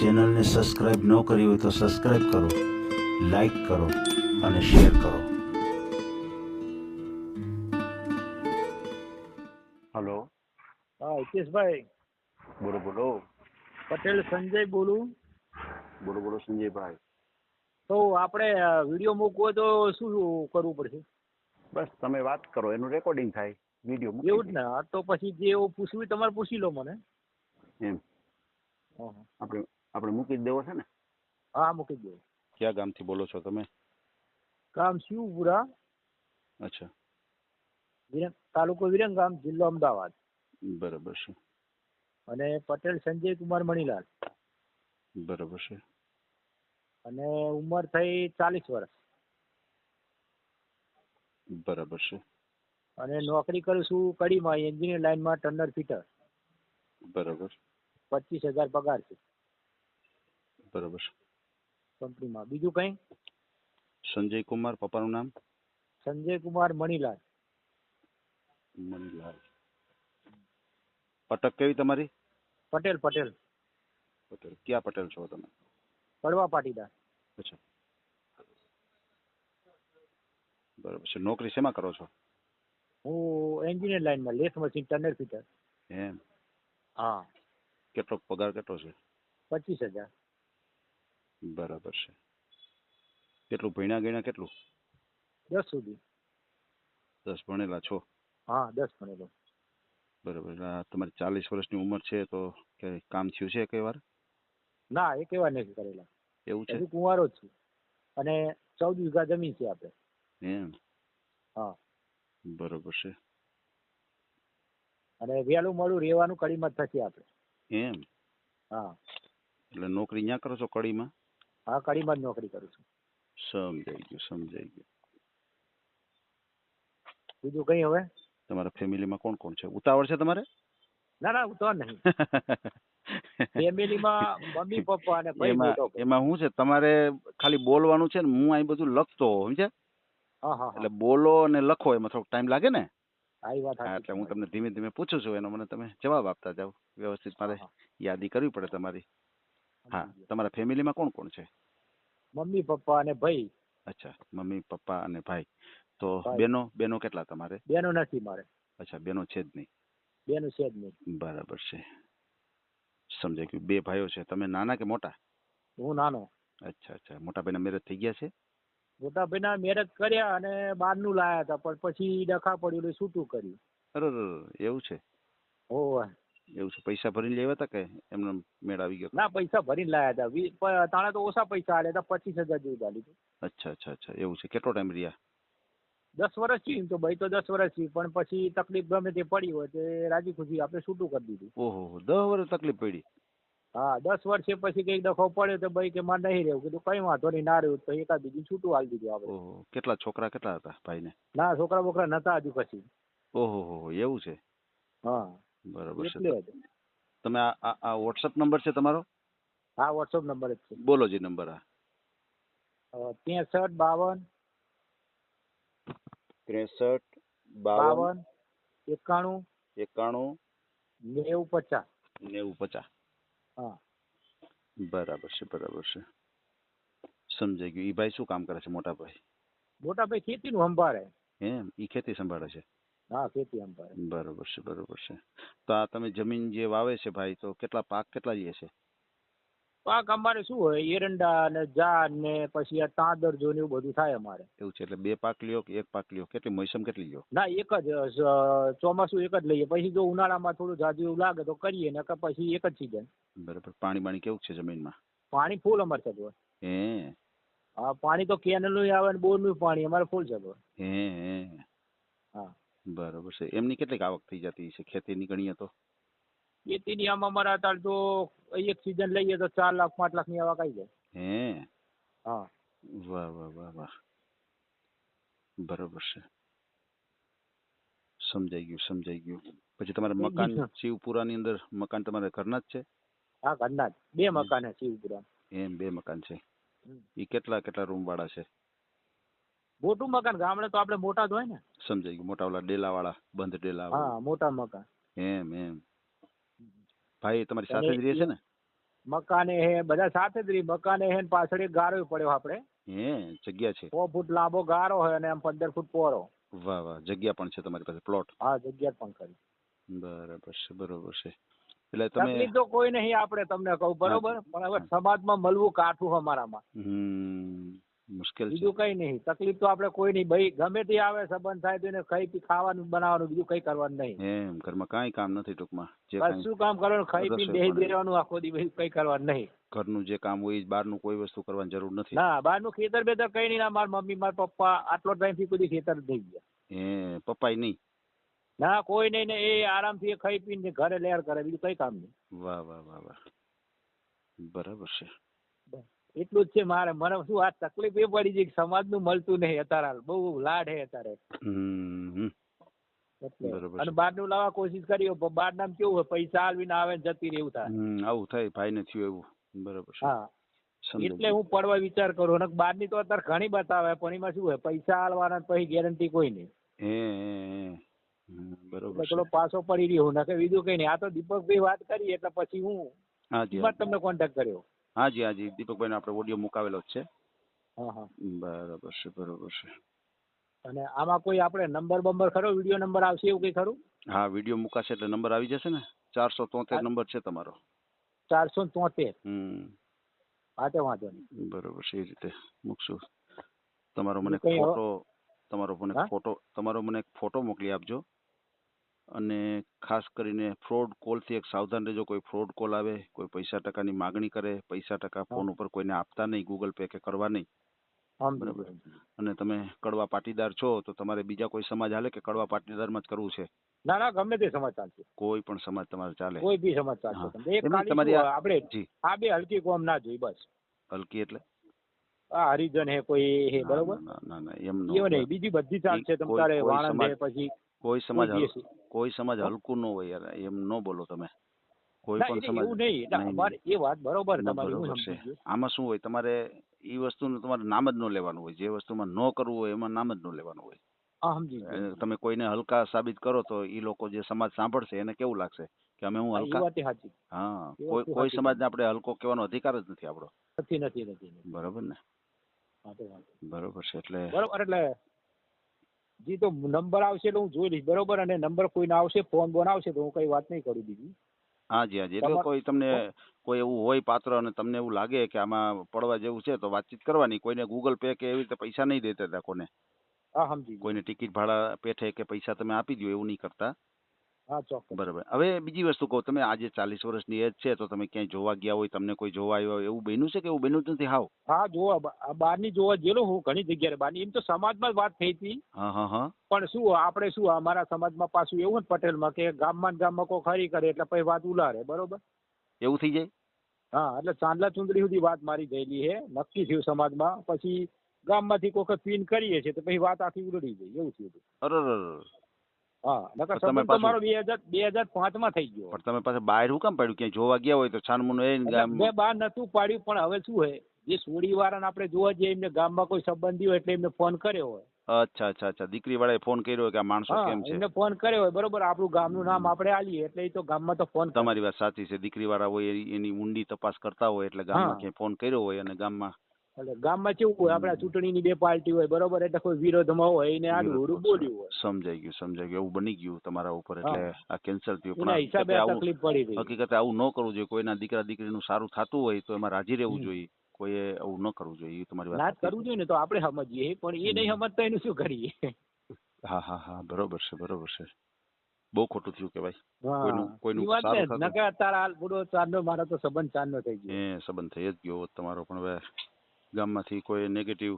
ચેનલને સબસ્ક્રાઈબ ન કરી હોય તો સબસ્ક્રાઈબ કરો લાઈક કરો અને શેર કરો. હલો. હા હિતેશભાઈ. બોલો બોલો. પટેલ સંજય બોલું. બોલો બોલો સંજયભાઈ. તો આપણે વીડિયો મૂકવો તો શું કરવું પડશે? બસ તમે વાત કરો એનું રેકોર્ડિંગ થાય. વીડિયો એવું જ ને તો પછી જે એવું પૂછવું તમારે પૂછી લો મને. એમ. હા, હા. આપણે આપણે મૂકી દેવો છે ને? હા મૂકી દેવો. ક્યાં ગામથી બોલો છો તમે? ગામ શિવપુરા. અચ્છા. વિરંગ તાલુકો વિરંગામ જિલ્લો અમદાવાદ. બરાબર છે. અને પટેલ સંજય કુમાર મણીલાલ. બરાબર છે. અને ઉંમર થઈ ચાલીસ વર્ષ. બરાબર છે. અને નોકરી કરું છું કડીમાં એન્જિનિયર લાઇનમાં ટર્નર ફિટર. બરાબર. પચીસ હજાર પગાર છે. બરાબર. કંપનીમાં. બીજું કંઈ? સંજય કુમાર પપ્પાનું નામ? સંજય કુમાર મણીલાલ. મણીલાલ. પટક કેવી તમારી? પટેલ પટેલ. પટેલ. ક્યાં પટેલ છો તમે? પડવા પાટીદાર. અચ્છા. બરોબર છે. નોકરી શેમાં કરો છો? હું એન્જિનિયર લાઇનમાં લેથ મશીન ટર્નર ફિટર. એમ. હા. કેટલો પગાર કેટલો છે? પચીસ હજાર. બરાબર છે. કેટલું? ભણ્યા ગણ્યા કેટલું? દસ સુધી. દસ ભણેલા છો? હા દસ ભણેલો. બરાબર. એટલે તમારી ચાલીસ વર્ષની ઉંમર છે તો કે કામ થયું છે કઈ વાર? ના એ કેવા નથી કરેલા. એવું છે? કુંવારો જ છું. અને ચૌદ વીઘા જમીન છે આપણે એમ? હા. બરોબર છે. અને વહેલું મળું રહેવાનું કડીમાં જ થશે આપણે એમ? હા. એટલે નોકરી ન્યા કરો છો કડીમાં? હા કડીમાં જ નોકરી કરું છું. સમજાઈ ગયું સમજાઈ ગયું. બીજું કઈ હવે? તમારા ફેમિલીમાં કોણ કોણ છે? ઉતાવળ છે તમારે? ના ના ઉતાવળ નહીં. ફેમિલીમાં મમ્મી પપ્પા અને ભાઈ એમાં મોટો એમાં શું છે તમારે ખાલી બોલવાનું છે ને હું અહીં બધું લખતો સમજ્યા? એટલે બોલો અને લખો એમાં થોડોક ટાઈમ લાગે ને? એટલે હું તમને ધીમે ધીમે પૂછું છું એનો મને તમે જવાબ આપતા જાઓ. વ્યવસ્થિત મારે યાદી કરવી પડે તમારી. હા. તમારા ફેમિલીમાં કોણ કોણ છે? મમ્મી પપ્પા અને ભાઈ. અચ્છા મમ્મી પપ્પા અને ભાઈ. તો બેનો બેનો કેટલા તમારે? બેનો નથી મારે. અચ્છા બેનો છે જ નહીં. બેનો છે જ નહીં. બરાબર છે. સમજાઈ ગયું. બે ભાઈઓ છે. તમે નાના કે મોટા? હું નાનો. અચ્છા અચ્છા. મોટા ભાઈના મેરેજ થઈ ગયા છે? મોટા ભાઈના મેરેજ કર્યા અને બહારનું લાયા હતા પણ પછી ડખા પડ્યું એટલે છૂટું કર્યું. અરે એવું છે? ઓવે એવું છે? પૈસા ભરીને લેવા હતા કે એમને મેળ આવી ગયો? ના પૈસા ભરીને લાયા હતા તાણે તો ઓછા પૈસા આલ્યા હતા પચીસ હજાર જેવું ચાલ્યું હતું અચ્છા અચ્છા અચ્છા. એવું છે? કેટલો ટાઈમ રહ્યા? દસ વર્ષથી તો ભાઈ તો દસ વર્ષથી પણ પછી તકલીફ ગમે તે પડી હોય તે રાજી ખુશી આપણે છૂટું કરી દીધું. ઓહો દસ વર્ષ તકલીફ પડી. હા દસ વર્ષે પછી કંઈક દફો પડ્યો તો ભાઈ કે મારે નહીં રહેવું. કીધું કઈ વાંધો નહીં ના રહ્યું તો એકાદ બીજું છૂટું હાલ દીધું આપણે. ઓહો કેટલા છોકરા કેટલા હતા ભાઈને? ના છોકરા બોકરા નતા હજુ પછી. ઓહો એવું છે? હા. બરાબર છે. તમે આ આ- આ વોટ્સઅપ નંબર છે તમારો? હા વોટ્સઅપ નંબર જ છે. બોલો જી નંબર આ. ત્રેસઠ બાવન. ત્રેસઠ બાવન એકાણું. એકાણું. નેવું પચાસ. નેવું પચાસ. હા. બરાબર છે બરાબર છે. સમજાઈ ગયું. ઈ ભાઈ શું કામ કરે છે મોટા ભાઈ? મોટા ભાઈ ખેતીનું સંભાળે. એમ? ઈ ખેતી સંભાળે છે? હા ખેતી સંભાળે બરોબર છે બરોબર છે. તો આ તમે જમીન જે વાવે છે ભાઈ તો કેટલા પાક કેટલા લે છે? પાક અમારે શું હોય એરંડા ને જા ને પછી આ તાંદર જો ને એવું બધું થાય અમારે. એવું છે એટલે બે પાક લ્યો કે એક પાક લ્યો? કેટલી મોસમ કેટલી લ્યો? ના એક જ અ, ચોમાસું એક જ લઈએ. પછી જો ઉનાળામાં થોડું જાજુ એવું લાગે તો કરીએ ને પછી એક જ સીઝન. બરાબર. પાણી બાણી કેવું છે જમીનમાં? પાણી ફૂલ અમારે થતું હોય. હે? હા પાણી તો કેનલનું આવે ને બોરનું પાણી અમારે ફૂલ થતું હોય. હે હે. હા. બરોબર છે. એમની કેટલીક આવક થઈ જતી છે ખેતીની ગણીએ તો? ખેતીની આમ અમારે અત્યારે જો એક સિઝન લઈએ તો ચાર લાખ પાંચ લાખની આવક આવી જાય. હે? હા. વાહ વાહ વાહ વાહ. બરોબર છે. સમજાઈ ગયું સમજાઈ ગયું. પછી તમારે મકાન શિવપુરા શિવપુરાની અંદર મકાન તમારે ઘરના જ છે? હા ઘરના જ. બે મકાન છે શિવપુરા એમ બે મકાન છે. એ કેટલા કેટલા રૂમ વાળા છે? મોટું મકાન ગામડે તો આપણે મોટા જ હોય ને. સમજાઈ ગયું. મોટા ઓલા ડેલા વાળા બંધ ડેલા હા મોટા મકાન. એમ એમ. ભાઈ તમારી સાથે જ રહે છે ને? મકાને હે બધા સાથે જ રહી. મકાને હે પાછળ એક ગારો પડ્યો આપણે. હે જગ્યા છે. સો ફૂટ લાંબો ગારો હોય અને આમ પંદર ફૂટ પહોળો વાહ વાહ. જગ્યા પણ છે તમારી પાસે. પ્લોટ. હા જગ્યા પણ કરી બરાબર છે બરોબર છે. એટલે તમે તકલીફ તો કોઈ નહીં આપણે તમને કહું બરોબર? પણ હવે સમાજમાં મળવું કાઠું અમારામાં. હમ. મુશ્કેલ છે. બીજું કઈ નહીં. તકલીફ તો આપણે કોઈ નહીં. ભાઈ ગમે તે આવે સંબંધ થાય તો એને ખાઈ પી ખાવાનું બનાવવાનું બીજું કઈ કરવાનું નહીં. એમ ઘરમાં કાંઈ કામ નથી ટૂંકમાં. જે કશું કામ કરવાનું? ખાઈ પી રસોઈ દેવાનું આખો દી ભાઈ કઈ કરવાનું નહીં. ઘરનું જે કામ હોય બહારનું કોઈ વસ્તુ કરવાની જરૂર નથી. ના બહારનું ખેતર બેતર કઈ નહીં. મારા મમ્મી મારા પપ્પા આટલો ટાઈમથી કોઈ ખેતર થઈ ગયા. એ પપ્પાય નહીં? ના કોઈ નહીં ને એ આરામથી ખાઈ પીને ઘરે લેર કરે. બીજું કઈ કામ નહીં. વાહ વાહ વાહ વાહ. બરાબર છે. એટલું જ છે મારે મને શું આ તકલીફ એ પડી છે કે સમાજનું મળતું નહીં અત્યારે હાલ. બહુ લાડ હે અત્યારે. અને. બહારનું લાવવા કોશિશ કરી પણ બહાર નામ કેવું હોય પૈસા આલવીને આવે ને જતી રહે એવું થાય આવું થાય ભાઈને થયું એવું. બરોબર હા. એટલે હું પડવા વિચાર કરું અને બહારની તો અત્યારે ઘણી બતાવે પણ એમાં શું હોય પૈસા આલવાના ને પછી ગેરંટી કોઈ નહીં. બરોબર એટલે પાછો પડી રહ્યો નકે બીજું કઈ નહીં. આ તો દીપકભાઈ વાત કરી એટલે પછી હું તમને કોન્ટેક્ટ કર્યો. હાજી હાજી દીપકભાઈ આપણે ઓડિયો મુકાવેલો જ છે. હા હા. બરાબર છે બરોબર છે. અને આમાં કોઈ આપણે નંબર બંબર ખરો? વીડિયો નંબર આવશે એવું કઈ ખરું? હા વીડિયો મુકાશે એટલે નંબર આવી જશે ને? ચારસો તોતેર નંબર છે તમારો. ચારસો તોતેર? હમ. હા તે વાંધો નહીં. બરોબર છે એ રીતે મૂકશું. તમારો મને ફોટો તમારો મને ફોટો તમારો મને એક ફોટો મોકલી આપજો. અને ખાસ કરીને ફ્રોડ કોલથી એક સાવધાન રહેજો. કોઈ ફ્રોડ કોલ આવે કોઈ પૈસા ટકાની માગણી કરે પૈસા ટકા ફોન ઉપર કોઈને આપતા નહીં ગૂગલ પે કે કરવા નહીં. બરાબર. અને તમે કડવા પાટીદાર છો તો તમારે બીજા કોઈ સમાજ હાલે કે કડવા પાટીદારમાં જ કરવું છે? ના ના ગમે તે સમાજ ચાલશે કોઈ પણ સમાજ તમારે ચાલે. કોઈ બી સમાજ ચાલશે તમારી આપણે આ બે હલકી કોમ ના જોઈ બસ. હલકી એટલે? આ હરિજન હે કોઈ હે બરોબર? ના ના એમ ન બીજી બધી ચાલશે તમારે તમ વાણંદ હે પછી કોઈ સમાજ કોઈ સમાજ હલકું ન હોય યાર એમ ન બોલો તમે. કોઈ પણ સમાજ એવું નહીં. એ વાત બરોબર તમારી. આમાં શું હોય તમારે એ વસ્તુનું તમારે નામ જ ન લેવાનું હોય. જે વસ્તુમાં ન કરવું હોય એમાં નામ જ ન લેવાનું હોય. તમે કોઈને હલકા સાબિત કરો તો એ લોકો જે સમાજ સાંભળશે એને કેવું લાગશે કે અમે હું હલકા? હા કોઈ કોઈ સમાજને આપણે હલકો કહેવાનો અધિકાર જ નથી આપણો. નથી નથી. બરોબર ને. બરોબર છે એટલે બરોબર એટલે જી તો નંબર આવશે એટલે હું જોઈ લઈશ બરોબર? અને નંબર કોઈને આવશે ફોન બોન આવશે તો હું કઈ વાત નહીં કરું બીજી હાજી હાજી. એટલે કોઈ તમને કોઈ એવું હોય પાત્ર અને તમને એવું લાગે કે આમાં પડવા જેવું છે તો વાતચીત કરવાની. કોઈને ગૂગલ પે કે એવી રીતે પૈસા નહીં દેતા હતા કોને? હા સમજી ગયો. કોઈને ટિકિટ ભાડા પેઠે કે પૈસા તમે આપી દો એવું નહીં કરતા. હા ચોક્કસ. બરાબર. હવે બીજી વસ્તુ કહું તમે આજે ચાલીસ વર્ષની એજ છે તો તમે ક્યાંય જોવા ગયા હોય તમને કોઈ જોવા આવ્યો હોય એવું બન્યું છે કે એવું બન્યું જ નથી? હાવ હા જોવા બા- બહારની જોવા ગયેલો હું ઘણી જગ્યાએ. બહારની એમ તો સમાજમાં જ વાત થઈ હતી. હા હા હા. પણ શું આપણે શું અમારા સમાજમાં પાછું એવું ને પટેલમાં કે ગામમાં ને ગામમાં કોઈ ખરી કરે એટલે પછી વાત ઉલારે બરોબર? એવું થઈ જાય? હા એટલે ચાંદલા ચુંદડી સુધી વાત મારી ગયેલી છે નક્કી થયું સમાજમાં. પછી ગામમાંથી કોઈ વખત પીન કરીએ છીએ તો પછી વાત આખી ઉલડી ગઈ એવું થયું હતું. અરે અરે, અરે. હા નકર તમે સંબંધ તો પાછું- મારો બે હજાર બે હજાર પાંચમાં થઈ ગયો. પણ તમે પાસે બહાર હું કામ પડ્યું? ક્યાંય જોવા ગયા હોય તો છાનમુન એ મેં બહાર નતું પાડ્યું પણ હવે શું હોય જે સોડી વાળાને આપણે જોવા જઈએ એમને ગામમાં કોઈ સંબંધી હોય એટલે એમને ફોન કર્યો હોય. અચ્છા અચ્છા અચ્છા. દીકરી વાળાએ ફોન કર્યો કે આ માણસો કેમ છે? એમને ફોન કર્યો હોય બરોબર. આપણું ગામનું નામ આપણે આલીએ એટલે એ તો ગામમાં તો ફોન તમારી વાત સાચી છે. દીકરી વાળા હોય એની- ઊંડી તપાસ કરતા હોય એટલે ગામમાં. ક્યાંય ફોન કર્યો હોય અને ગામમાં એટલે ગામમાં કેવું હોય આપણા ચૂંટણીની બે પાર્ટી હોય બરોબર? એટલે કોઈ વિરોધમાં હોય એને આડું અવળું બોલ્યું હોય. સમજાઈ ગયું સમજાઈ ગયું. એવું બની ગયું તમારા ઉપર એટલે આ કેન્સલ થયું. પણ હિસાબે તકલીફ પડી ગઈ હકીકતે આવું ન કરવું જોઈએ. કોઈના દીકરા દીકરીનું સારું થતું હોય તો એમાં રાજી રહેવું જોઈએ. કોઈએ આવું ન કરવું જોઈએ. તમારી વાત કરવું જોઈએ ને તો આપણે સમજીએ. પણ એ નહીં સમજતા એનું શું કરીએ? હા હા હા. બરોબર છે બરોબર છે. બહુ ખોટું થયું કેવાય કોઈનું- કોઈનું સારું. નકર અત્યારે હાલ પૂરો ચાંદનો મારો તો સંબંધ ચાંદનો થઈ ગયો. એ સંબંધ થઈ જ ગયો તમારો પણ હવે ગામમાંથી કોઈ નેગેટિવ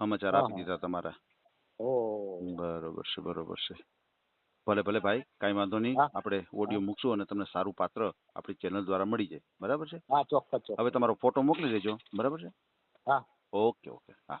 સમાચાર આપી દીધા તમારા. બરોબર છે બરોબર છે. ભલે ભલે ભાઈ કાંઈ વાંધો નહીં. આપણે ઓડિયો મૂકશું અને તમને સારું પાત્ર આપણી ચેનલ દ્વારા મળી જાય. બરાબર છે? હા ચોક્કસ હવે તમારો ફોટો મોકલી દેજો. બરાબર છે? હા. Okay okay. હા.